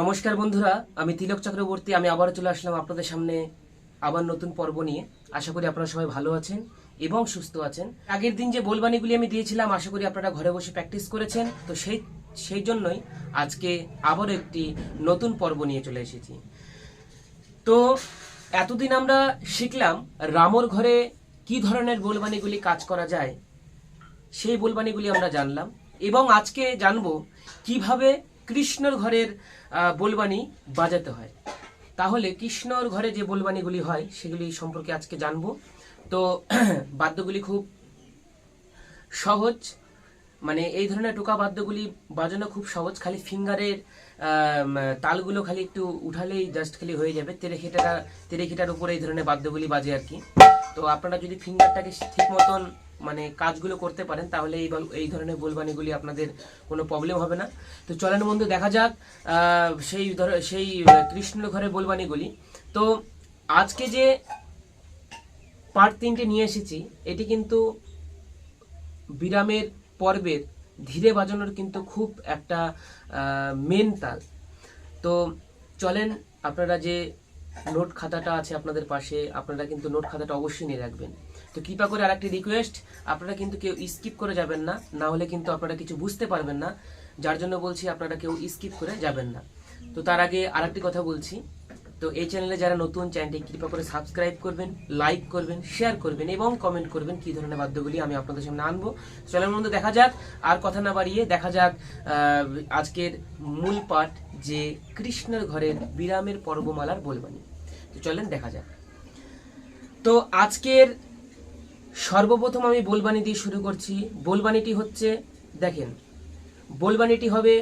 নমস্কার বন্ধুরা, আমি তিলক চক্রবর্তী, আমি আবারও চলে আসলাম আপনাদের সামনে আবার নতুন পর্ব নিয়ে। আশা করি আপনারা সবাই ভালো আছেন এবং সুস্থ আছেন। আগের দিন যে বলবানিগুলি আমি দিয়েছিলাম, আশা করি আপনারা ঘরে বসে প্র্যাকটিস করেছেন। তো সেই সেই জন্যই আজকে আবারও একটি নতুন পর্ব নিয়ে চলে এসেছি। তো এতদিন আমরা শিখলাম রামর ঘরে কি ধরনের বলবানিগুলি কাজ করা যায়, সেই বলবানিগুলি আমরা জানলাম এবং আজকে জানব কীভাবে কৃষ্ণর ঘরের আহ, বলবানি বাজাতে হয়। তাহলে কৃষ্ণর ঘরে যে বলবানিগুলি হয় সেগুলি সম্পর্কে আজকে জানব। তো বাদ্যগুলি খুব সহজ মানে এই ধরনের টোকা বাদ্যগুলি বাজানো খুব সহজ। খালি ফিঙ্গারের তালগুলো খালি একটু উঠালেই জাস্ট খালি হয়ে যাবে। তেরেখিটাটা তেরেখিটার উপরে এই ধরনের বাদ্যগুলি বাজে আর কি। তো আপনারা যদি ফিঙ্গারটাকে ঠিক মতন মানে কাজগুলো করতে পারেন, তাহলে এই এই ধরনের বলবানিগুলি আপনাদের কোনো প্রবলেম হবে না। তো চলেন বন্ধু, দেখা যাক সেই ধর সেই কৃষ্ণ ঘরের বলবানিগুলি তো আজকে যে পার্ট তিনটে নিয়ে এসেছি, এটি কিন্তু বিরামের পর্বের ধীরে বাজানোর কিন্তু খুব একটা মেন তাল। তো চলেন, আপনারা যে নোট খাতাটা আছে আপনাদের পাশে, আপনারা কিন্তু নোট খাতাটা অবশ্যই নিয়ে রাখবেন। তো কৃপা করে আরেকটি রিকোয়েস্ট আপনারা কিন্তু কেউ স্কিপ করে যাবেন না না হলে কিন্তু আপনারা কিছু বুঝতে পারবেন না, যার জন্য বলছি আপনারা কেউ স্কিপ করে যাবেন না। তো তার আগে আরেকটি কথা বলছি, তো এই চ্যানেলে যারা নতুন চ্যানেলটি কৃপা করে সাবস্ক্রাইব করবেন লাইক করবেন শেয়ার করবেন এবং কমেন্ট করবেন কি ধরনের বাদ্যগুলি আমি আপনাদের সামনে আনব। চলেন বন্ধু, দেখা যাক, আর কথা না বাড়িয়ে দেখা যাক আজকের মূল পাঠ যে কৃষ্ণের ঘরের বিরামের পর্বমালার বলবানি তো চলেন দেখা যাক। তো আজকের সর্বপ্রথম আমি বলবানি দিয়ে শুরু করছি। বলবানিটি হচ্ছে, দেখেন বলবানিটি হবে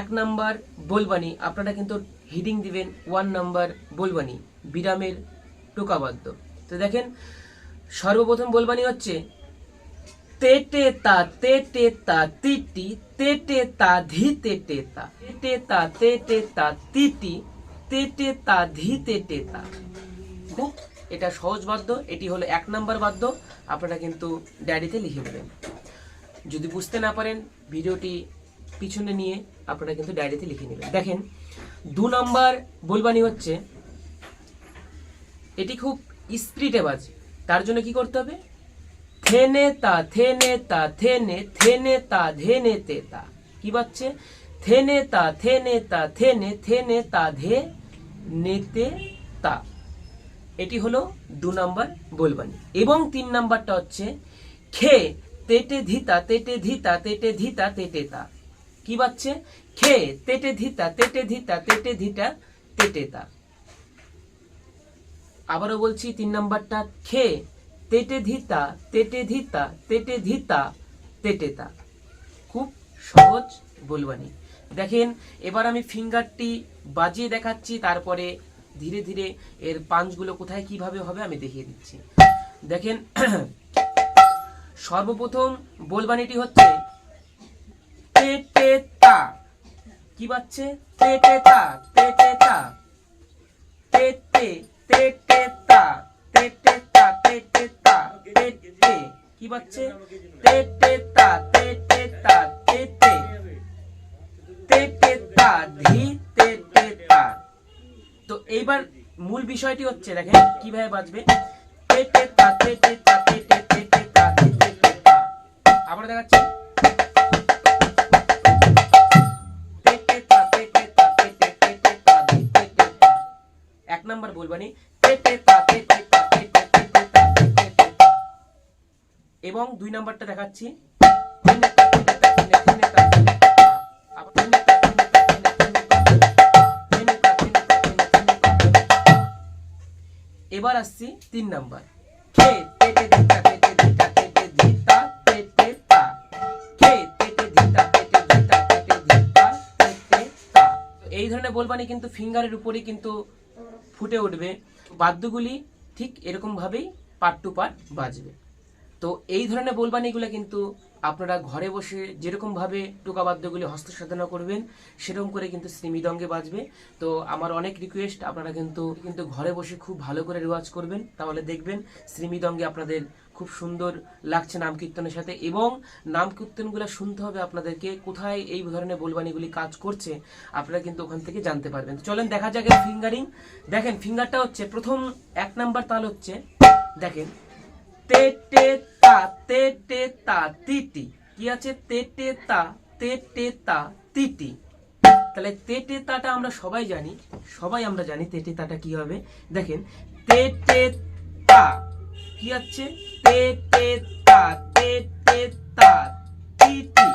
এক নাম্বার বলবানি আপনারা কিন্তু হিডিং দিবেন, ওয়ান নাম্বার বলবানি বিরামের টোকাবাদ্য তো দেখেন, সর্বপ্রথম বলবানি হচ্ছে তেটে তা তেটে তা তিটি তেটে তা ধি তেটে তা তেটে তা তেটে তা তিটি তেটে তা ধি তেটে তা খুব এটা সহজ বাদ্য, এটি হলো এক নাম্বার বাদ্য। আপনারা কিন্তু ডায়েরিতে লিখে নেবেন যদি বুঝতে না পারেন, ভিডিওটি পিছনে নিয়ে আপনারা কিন্তু ডায়েরিতে লিখে নেবেন। দেখেন, দু নম্বর বলবানি হচ্ছে, এটি খুব স্পিরিটে বাজে তার জন্য কি করতে হবে? থেনে তা থেনে তা, থেনে থেনে তা, ধেনে তে তা। কি বাজছে? থেনে তা থেনে তা, থেনে থেনে তা, ধে নেতে তা। এটি হলো দু নাম্বার বলবানি। এবং তিন নাম্বারটা হচ্ছে খে, তেটে ধিতা তেটে ধিতা তেটে ধিতা, তেটে তা। কি বাচ্ছে খে, তেটে ধিতা তেটে ধিতা তেটে ধিতা, তেটে তা। আবারও বলছি তিন নাম্বারটা, খে, তেটে ধিতা তেটে ধিতা তেটে ধিতা, তেটে তা। খুব সহজ বলবানি। দেখেন, এবার আমি ফিঙ্গারটি বাজিয়ে দেখাচ্ছি, তারপরে ধীরে ধীরে এর পাঞ্চগুলো কোথায় কীভাবে হবে আমি দেখিয়ে দিচ্ছি। দেখেন, সর্বপ্রথম বলবানিটি হচ্ছে তে টে তা। কি বাচ্ছে তে টে তা, তে টে তা। তে টে তে টে তা, তে টে তা, তে টে তা, তে টে কি বাচ্ছে তে তা তে তা তে তে, তা ধি তে টে তা তো এইবার মূল বিষয়টি হচ্ছে দেখেন কীভাবে বাজবে আবার দেখাচ্ছি এক নাম্বার বলবানি এবং দুই নাম্বারটা দেখাচ্ছি এবার আসছি তিন নাম্বার পেটে পেটে এই ধরনের বলবানি কিন্তু ফিঙ্গারের উপরে কিন্তু ফুটে উঠবে বাদ্যগুলি ঠিক এরকমভাবেই পার্ট টু পার্ট বাজবে তো এই ধরনের বলবানিগুলো কিন্তু আপনারা ঘরে বসে যেরকম ভাবে টোকাবাদ্যগুলি হস্তসাধনা করবেন, সেরকম করে কিন্তু শ্রীমৃদঙ্গে বাজবে। তো আমার অনেক রিকোয়েস্ট আপনারা কিন্তু কিন্তু ঘরে বসে খুব ভালো করে রেওয়াজ করবেন। তাহলে দেখবেন শ্রীমৃদঙ্গে আপনাদের খুব সুন্দর লাগছে নাম কীর্তনের সাথে এবং নাম কীর্তনগুলো শুনতে হবে আপনাদেরকে, কোথায় এই ধরনের বলবানিগুলি কাজ করছে, আপনারা কিন্তু ওখান থেকে জানতে পারবেন। চলেন দেখা যাক ফিঙ্গারিং দেখেন ফিঙ্গারটা হচ্ছে, প্রথম এক নাম্বার তাল হচ্ছে, দেখেন। তে টে তা, তে টে তা তিতি কি আছে? তে টে তা, তে টে তা তিতি তাহলে তে টে তাটা আমরা সবাই জানি। সবাই আমরা জানি তে টে তাটা কি হবে। দেখেন, তে টে তা। কি আছে? তে টে তা, তে টে তা তিতি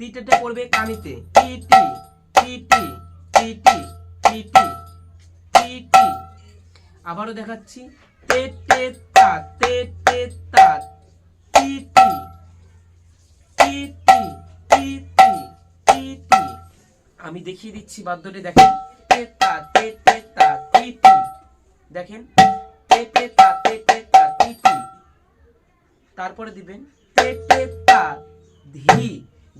তিটেটা পড়বে কানিতে। তিটি তিটি তিটি তিটি তিটি আবারও দেখাচ্ছি। তে টে তা, তে টে তা তিটি তিটি তিটি তিটি আমি দেখিয়ে দিচ্ছি বাদ্যটি, দেখেন। তে তা, তে টে তা দেখেন। তে টে তা, তে টে তা তিটি তারপরে দিবেন তে টে তা, ধি।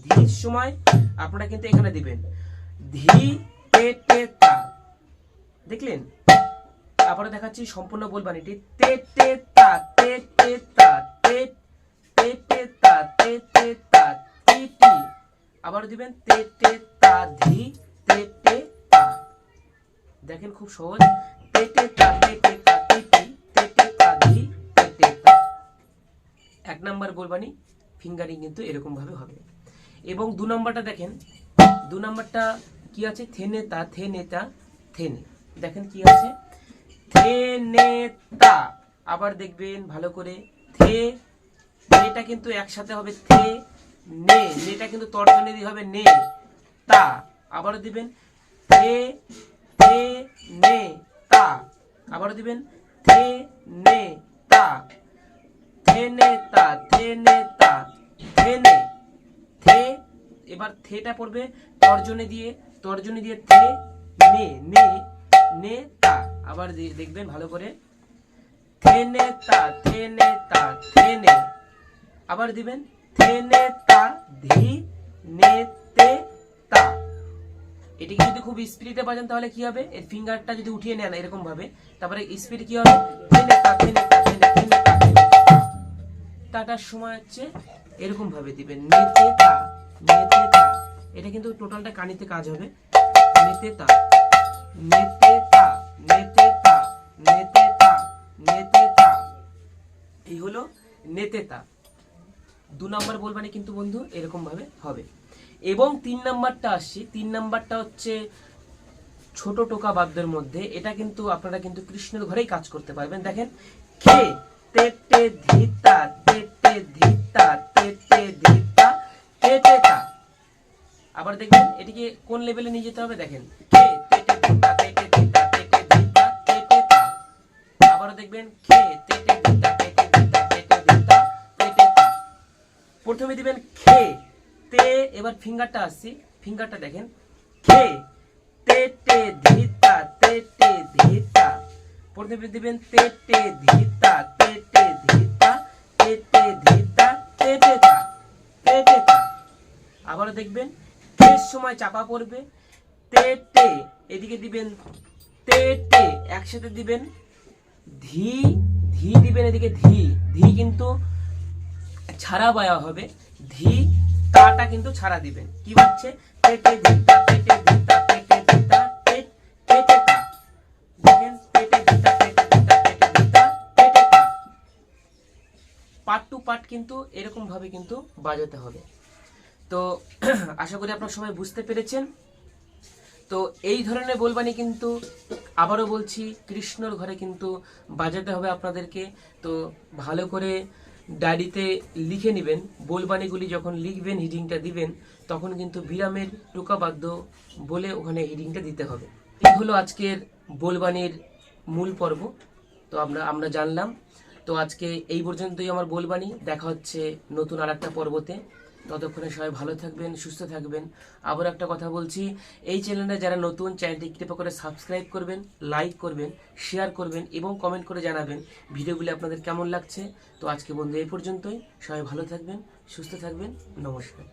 ধীর সময় আপনারা কিন্তু এখানে দিবেন। ধি, তে টে তা। দেখলেন? আবারও দেখাচ্ছি সম্পূর্ণ বলবানিটি তে তে তা তে তে তা তে তে তে তা তে তে তা টি টি আবারও দিবেন তে তে তা ধি তে তে তা দেখেন খুব সহজ তে তে তা তে তে তা টি টি তে তে তা ধি তে তে তা এক নাম্বার বলবানি ফিঙ্গারিং কিন্তু এরকম ভাবে হবে এবং দু নম্বরটা দেখেন দু নম্বরটা কি আছে থেনে তা থেনে তা থেনে দেখেন কি আছে থেনে তা। আবার দেখবেন ভালো করে থে। নেটা কিন্তু একসাথে হবে থে, নে। নেটা কিন্তু তর্জনী হবে নে, তা। আবারও দিবেন থে থে, নে, তা। আবারও দিবেন থে, নে, তা। থেনে তা থেনে তা। থেনে থে, এবার থেটা পড়বে তর্জনী দিয়ে তর্জনী দিয়ে থে, নে নে নে, তা। আবার দেখবেন ভালো করে। থেনে তা থেনে তা, থেনে। আবার দিবেন, থেনে তা ধি নে তে। তা এটিকে যদি খুব স্পিডে বাজান, তাহলে কি হবে? এর ফিঙ্গারটা যদি উঠিয়ে নেন এরকম ভাবে তারপরে স্পিড কি হবে? থেনে তা থেনে তা, থেনে থেনে তা। তাটার সময় হচ্ছে এরকম ভাবে দিবেন। নেতে তা নেতে তা। এটা কিন্তু টোটালটা কানিতে কাজ হবে। নেতে তা, নেতে তা নেতে তা নেতে তা নেতে তা এই হলো নেতে তা দু নম্বর বলবানি কিন্তু বন্ধু এরকম ভাবে হবে। এবং তিন নাম্বারটা আসছি। তিন নাম্বারটা হচ্ছে ছোট টোকা বাদ্যের মধ্যে। এটা কিন্তু আপনারা কিন্তু কৃষ্ণের ঘরেই কাজ করতে পারবেন। দেখেন, খে তে টে ধিতা তে টে ধিতা তে টে ধিতা তে তা আবার দেখবেন, এটিকে কোন লেভেলে নিয়ে যেতে হবে? দেখেন আবারও দেখবেন খে তে তে ধিতা তে টে ধিতা তে টে তা প্রথমে দিবেন খে তে এবার ফিঙ্গারটা আসছি ফিঙ্গারটা দেখেন খে তে টে ধিতা তে টে ধিতা প্রথমে দিবেন তে টে ধিতা তে টে ধিতা তে টে ধিতা তে তা তে টে তা আবারও দেখবেন টের সময় চাপা পড়বে তে টে এদিকে দিবেন তে টে একসাথে দিবেন ধি ধি দিবেন এদিকে ধি। ধি কিন্তু ছাড়া বয়া হবে। ধি, তাটা কিন্তু ছাড়া দিবেন। কি হচ্ছে? পেটে পেটে পেটে তা পার্ট টু পার্ট কিন্তু এরকম ভাবে কিন্তু বাজাতে হবে। তো আশা করি আপনারা সবাই বুঝতে পেরেছেন। তো এই ধরনের বলবানি কিন্তু আবারও বলছি, কৃষ্ণর ঘরে কিন্তু বাজাতে হবে আপনাদেরকে। তো ভালো করে ডায়েরিতে লিখে নেবেন বলবানিগুলি যখন লিখবেন হিডিংটা দিবেন, তখন কিন্তু বিরামের টোকাবাদ্য বলে ওখানে হিডিংটা দিতে হবে। এই হলো আজকের বলবানির মূল পর্ব। তো আমরা আমরা জানলাম। তো আজকে এই পর্যন্তই আমার বলবানি দেখা হচ্ছে নতুন আর একটা পর্বতে। ততক্ষণে সবাই ভালো থাকবেন, সুস্থ থাকবেন। আবার একটা কথা বলছি, এই চ্যানেলে যারা নতুন চ্যানেলটি কৃপা করে সাবস্ক্রাইব করবেন লাইক করবেন শেয়ার করবেন এবং কমেন্ট করে জানাবেন ভিডিওগুলি আপনাদের কেমন লাগছে। তো আজকে বন্ধু এই পর্যন্তই। সবাই ভালো থাকবেন, সুস্থ থাকবেন। নমস্কার।